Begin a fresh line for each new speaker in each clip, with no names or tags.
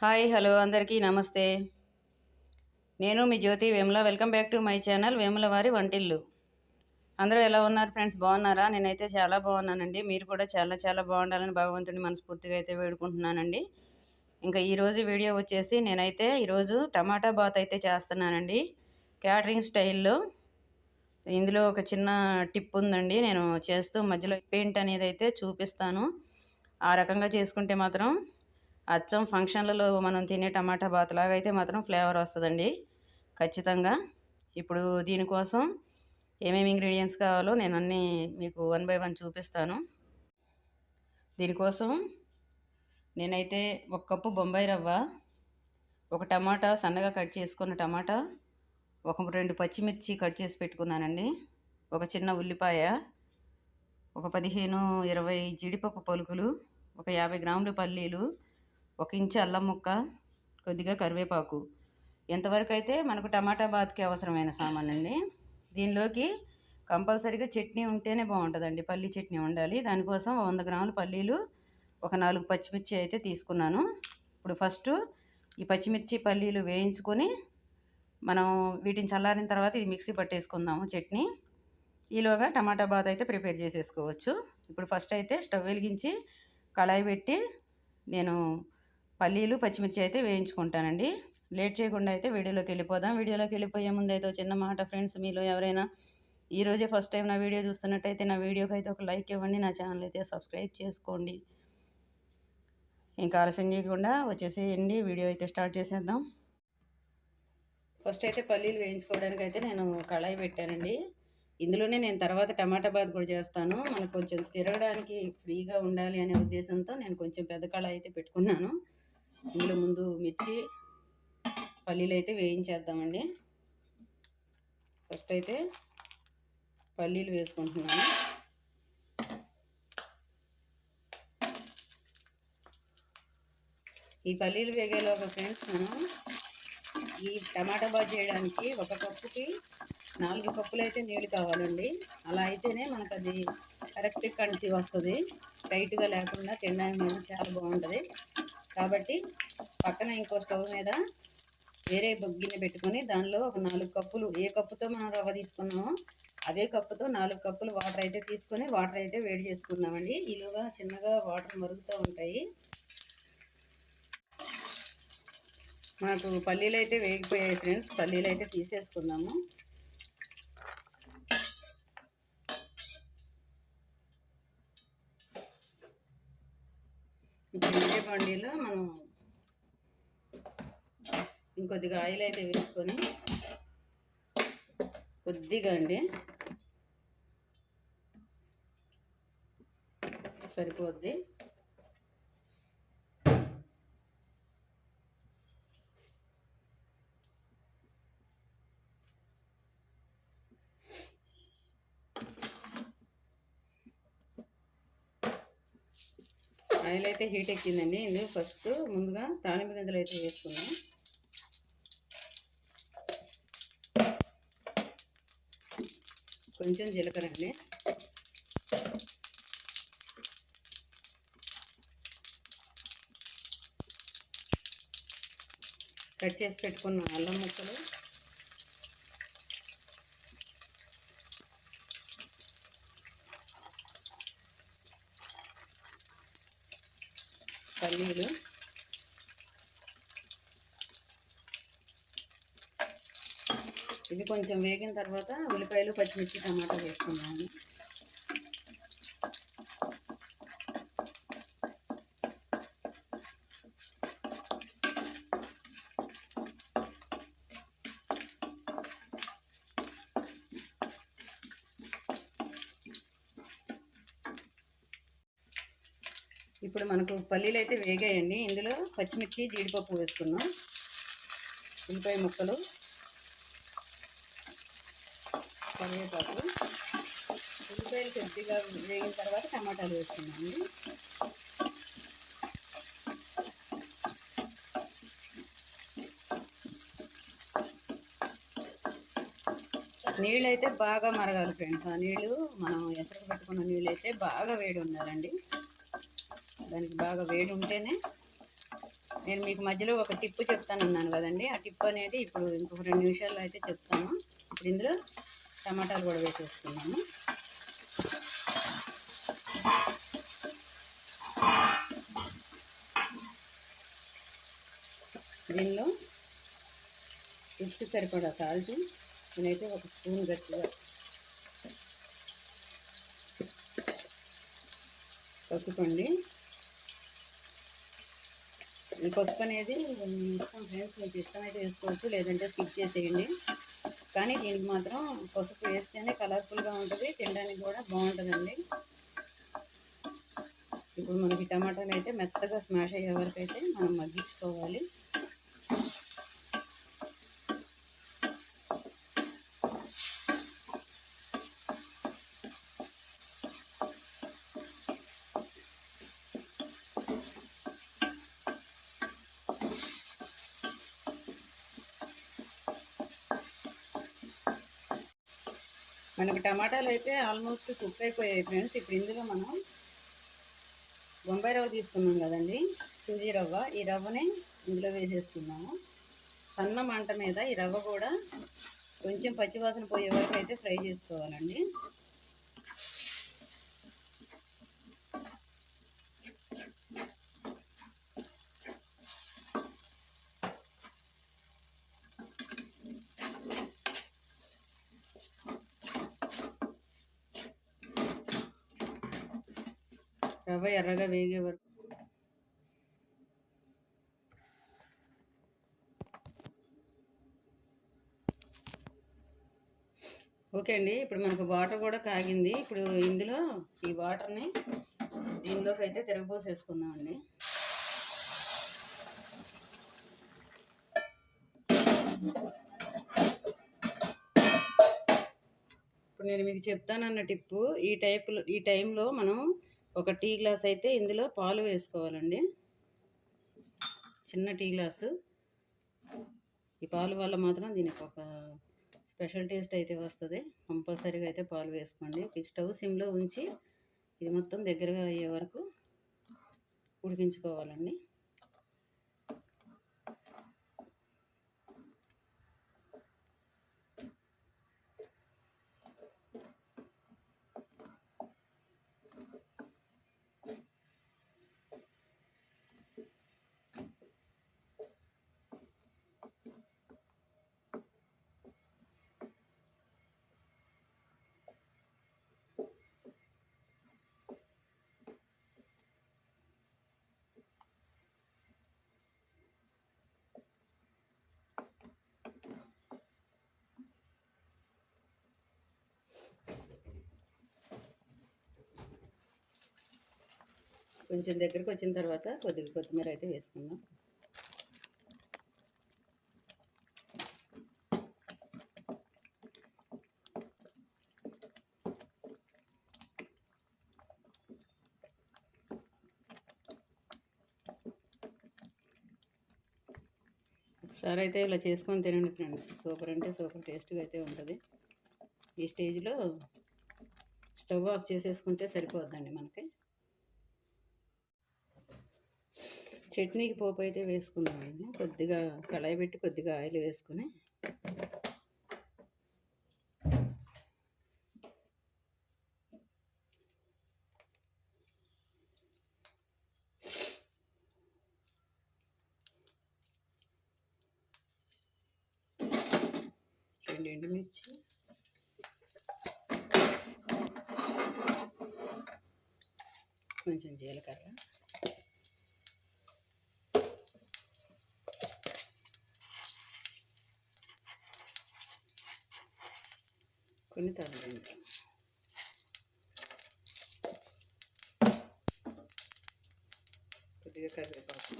Hi hello అందరికీ నమస్తే. నేను మీ Jyothi Vemula. Welcome back to my channel Vemula వారి వంటిల్లు. అందరూ ఎలా ఉన్నారు ఫ్రెండ్స్? బాగున్నారా? నేనైతే చాలా బాగున్నానండి. మీరు కూడా చాలా చాలా బాగుండాలని భగవంతుని మనస్ఫూర్తిగా అయితే వేడుకుంటున్నానండి. ఇంకా ఈరోజు వీడియో వచ్చేసి నేనైతే ఈరోజు టమాటా బాత్ అయితే చేస్తున్నానండి. క్యాటరింగ్ స్టైల్లో. ఇందులో ఒక చిన్న టిప్ ఉందండి. నేను చేస్తూ మధ్యలో పెయింట్ అనేది అయితే చూపిస్తాను. ఆ రకంగా చేసుకుంటే మాత్రం అచ్చం ఫంక్షన్లలో మనం తినే టమాటా బాత్ లాగా అయితే మాత్రం ఫ్లేవర్ వస్తుందండి. ఖచ్చితంగా. ఇప్పుడు దీనికోసం ఏమేమి ఇంగ్రీడియంట్స్ కావాలో నేను అన్నీ మీకు వన్ బై వన్ చూపిస్తాను. దీనికోసం నేనైతే ఒక కప్పు బొంబాయి రవ్వ ఒక టమాటా సన్నగా కట్ చేసుకున్న టమాటా ఒక రెండు పచ్చిమిర్చి కట్ చేసి పెట్టుకున్నానండి. ఒక చిన్న ఉల్లిపాయ ఒక పదిహేను ఇరవై జీడిపప్పు పలుకులు ఒక యాభై గ్రాములు పల్లీలు ఒక ఇంచు అల్లం ముక్క కొద్దిగా కరివేపాకు. ఎంతవరకు అయితే మనకు టమాటా బాత్కి అవసరమైన సామాన్ అండి దీనిలోకి కంపల్సరీగా చట్నీ ఉంటేనే బాగుంటుందండి. పల్లీ చట్నీ ఉండాలి. దానికోసం వంద గ్రాముల పల్లీలు ఒక నాలుగు పచ్చిమిర్చి అయితే తీసుకున్నాను. ఇప్పుడు ఫస్ట్ ఈ పచ్చిమిర్చి పల్లీలు వేయించుకొని మనం వీటిని చల్లారిన తర్వాత ఇది మిక్సీ పట్టేసుకుందాము చట్నీ. ఈలోగా టమాటా బాత్ అయితే ప్రిపేర్ చేసేసుకోవచ్చు. ఇప్పుడు ఫస్ట్ అయితే స్టవ్ వెలిగించి కళాయి పెట్టి నేను పల్లీలు పచ్చిమిర్చి అయితే వేయించుకుంటానండి. లేట్ చేయకుండా అయితే వీడియోలోకి వెళ్ళిపోదాం. వీడియోలోకి వెళ్ళిపోయే ముందు అయితే చిన్న మాట ఫ్రెండ్స్ మీలో ఎవరైనా ఈరోజే ఫస్ట్ టైం నా వీడియో చూస్తున్నట్టయితే నా వీడియోకి అయితే ఒక లైక్ ఇవ్వండి. నా ఛానల్ అయితే సబ్స్క్రైబ్ చేసుకోండి. ఇంకా ఆలస్యం చేయకుండా వచ్చేసేయండి. వీడియో అయితే స్టార్ట్ చేసేద్దాం. ఫస్ట్ అయితే పల్లీలు వేయించుకోవడానికి అయితే నేను కళాయి పెట్టానండి. ఇందులోనే నేను తర్వాత టమాటా బాత్ కూడా చేస్తాను. మనకు కొంచెం తిరగడానికి ఫ్రీగా ఉండాలి అనే ఉద్దేశంతో నేను కొంచెం పెద్ద కళాయి అయితే పెట్టుకున్నాను. ఇందులో ముందు మిర్చి పల్లీలు అయితే వేయించేద్దామండి. ఫస్ట్ అయితే పల్లీలు వేసుకుంటున్నాను. ఈ పల్లీలు వేగేలోగా ఫ్రెండ్స్ మనం ఈ టమాటా బాజ్ చేయడానికి ఒక కప్పుకి నాలుగు కప్పులు అయితే నీళ్ళు కావాలండి. అలా అయితేనే మనకు అది కరెక్ట్ కంచి వస్తుంది. టైట్గా లేకుండా తినడానికి మనకు చాలా బాగుంటుంది. కాబట్టి పక్కన ఇంకో స్టవ్ మీద వేరే గిన్నె పెట్టుకొని దానిలో ఒక నాలుగు కప్పులు ఏ కప్పుతో మనం రవ్వ తీసుకున్నామో అదే కప్పుతో నాలుగు కప్పులు వాటర్ అయితే తీసుకొని వాటర్ అయితే వేడి చేసుకుందామండి. ఈలోగా చిన్నగా వాటర్ మరుగుతూ ఉంటాయి. మనకు పల్లీలు అయితే వేగిపోయాయి ఫ్రెండ్స్. పల్లీలు అయితే తీసేసుకుందాము. ఇప్పుడు బండిలో మనం ఇంకొద్దిగా ఆయిల్ అయితే వేసుకొని కొద్దిగా అండి సరిపోద్ది. ఆయిల్ అయితే హీట్ ఎక్కిందండి. ఇందులో ఫస్ట్ ముందుగా తాలింపు గింజలు అయితే వేసుకున్నాం కొంచెం జీలకర్ర అండి. కట్ చేసి పెట్టుకున్న అల్లం ముక్కలు. పల్లీలు ఇది కొంచెం వేగిన తర్వాత ఉల్లిపాయలు పచ్చిమిర్చి టమాటా వేసుకున్నాము ఇప్పుడు మనకు పల్లీలు అయితే వేగాయండి. ఇందులో పచ్చిమిర్చి జీడిపప్పు వేసుకున్నాం ఉల్లిపాయ ముక్కలు కరివేపాకు. ఉల్లిపాయలు కొద్దిగా వేగిన తర్వాత టమాటాలు వేసుకున్నామండి నీళ్ళు అయితే బాగా మరగాలి ఫ్రెండ్స్. ఆ నీళ్ళు మనం ఎసరికి పెట్టుకున్న నీళ్ళు అయితే బాగా వేడి ఉండాలండి. దానికి బాగా వేడి ఉంటేనే నేను మీకు మధ్యలో ఒక టిప్పు చెప్తానన్నాను కదండి. ఆ టిప్ అనేది ఇప్పుడు ఇంకొక రెండు నిమిషాల్లో అయితే చెప్తాను. ఇప్పుడు ఇందులో టమాటాలు కూడా వేసేసుకున్నాము దీనిలో ఉప్పు సరిపడా సాల్ట్ నేనైతే ఒక స్పూన్ గట్టిగా పసుపండి పసుపు అనేది ఇష్టం ఫ్రెండ్స్ మీకు ఇష్టమైతే వేసుకోవచ్చు లేదంటే స్కిప్ చేసేయండి. కానీ దీనికి మాత్రం పసుపు వేస్తేనే కలర్ఫుల్గా ఉంటుంది తినడానికి కూడా బాగుంటుందండి. ఇప్పుడు మనకి టమాటాలు అయితే మెత్తగా స్మాష్ అయ్యే వరకు అయితే మనం మగ్గించుకోవాలి. మనకు టమాటాలు అయితే ఆల్మోస్ట్ కుక్ అయిపోయాయి ఫ్రెండ్స్. ఇప్పుడు ఇందులో మనం బొంబాయి రవ్వ తీసుకున్నాం కదండి. సూజీ రవ్వ. ఈ రవ్వని ఇందులో వేసేసుకున్నాము సన్న మంట మీద ఈ రవ్వ కూడా కొంచెం పచ్చివాసన పోయే వరకు అయితే ఫ్రై చేసుకోవాలండి. రవ్వ ఎర్రగా వేగే వరకు. ఓకే అండి ఇప్పుడు మనకు వాటర్ కూడా కాగింది. ఇప్పుడు ఇందులో ఈ వాటర్ని దీనిలోకి అయితే తిరగపోసేసుకుందామండి ఇప్పుడు నేను మీకు చెప్తానన్న టిప్పు ఈ టైప్లో ఈ టైంలో మనం ఒక టీ గ్లాస్ అయితే ఇందులో పాలు వేసుకోవాలండి. చిన్న టీ గ్లాసు. ఈ పాలు వల్ల మాత్రం దీనికి ఒక స్పెషల్ టేస్ట్ అయితే వస్తుంది. కంపల్సరీగా అయితే పాలు వేసుకోండి. ఈ స్టవ్ సిమ్లో ఉంచి ఇది మొత్తం దగ్గరగా అయ్యే వరకు ఉడికించుకోవాలండి. కొంచెం దగ్గరికి వచ్చిన తర్వాత కొద్దిగా కొత్తిమీర అయితే వేసుకుందాం. ఒకసారి అయితే ఇలా చేసుకొని తినండి ఫ్రెండ్స్. సూపర్ అంటే సూపర్ టేస్ట్గా అయితే ఉంటుంది. ఈ స్టేజ్లో స్టవ్ ఆఫ్ చేసేసుకుంటే సరిపోద్దండి మనకి. చట్నీకి పోపు అయితే వేసుకున్నాను కొద్దిగా కళాయి పెట్టి కొద్దిగా ఆయిల్ వేసుకుని. రెండు ఎండుమిర్చి కొంచెం జీలకర్ర. కొన్ని తగ్గించాలి కొద్దిగా కరివేపాకు.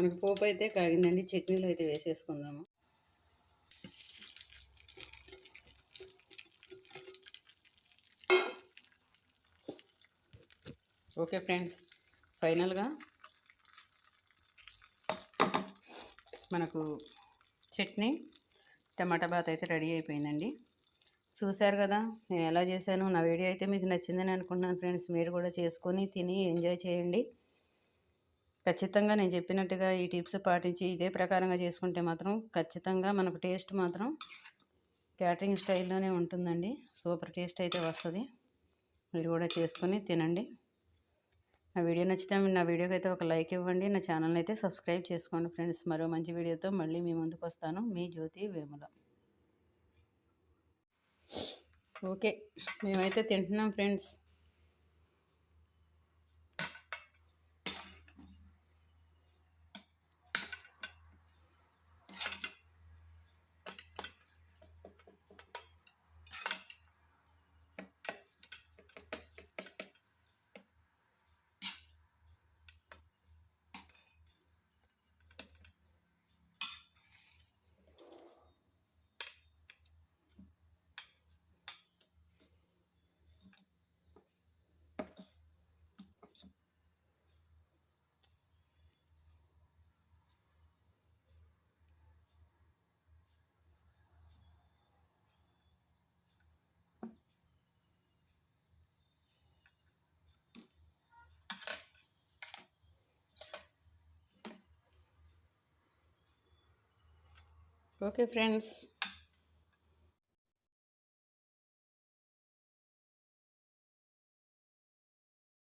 మనకు పోపు అయితే కాగిందండి. చట్నీలు అయితే వేసేసుకుందాము. ఓకే ఫ్రెండ్స్ ఫైనల్గా మనకు చట్నీ టమాటా బాత్ అయితే రెడీ అయిపోయిందండి. చూశారు కదా నేను ఎలా చేశాను నా వీడియో అయితే మీకు నచ్చిందని అనుకుంటున్నాను ఫ్రెండ్స్. మీరు కూడా చేసుకొని తిని ఎంజాయ్ చేయండి. ఖచ్చితంగా నేను చెప్పినట్టుగా ఈ టిప్స్ పాటించి ఇదే ప్రకారంగా చేసుకుంటే మాత్రం ఖచ్చితంగా మనకు టేస్ట్ మాత్రం క్యాటరింగ్ స్టైల్లోనే ఉంటుందండి. సూపర్ టేస్ట్ అయితే వస్తుంది. మీరు కూడా చేసుకొని తినండి. నా వీడియో నచ్చితే నా వీడియోకి అయితే ఒక లైక్ ఇవ్వండి. నా ఛానల్ అయితే సబ్స్క్రైబ్ చేసుకోండి ఫ్రెండ్స్. మరో మంచి వీడియోతో మళ్ళీ మీ ముందుకు వస్తాను. మీ జ్యోతి వేముల. ఓకే. మేమైతే తింటున్నాం ఫ్రెండ్స్. Okay friends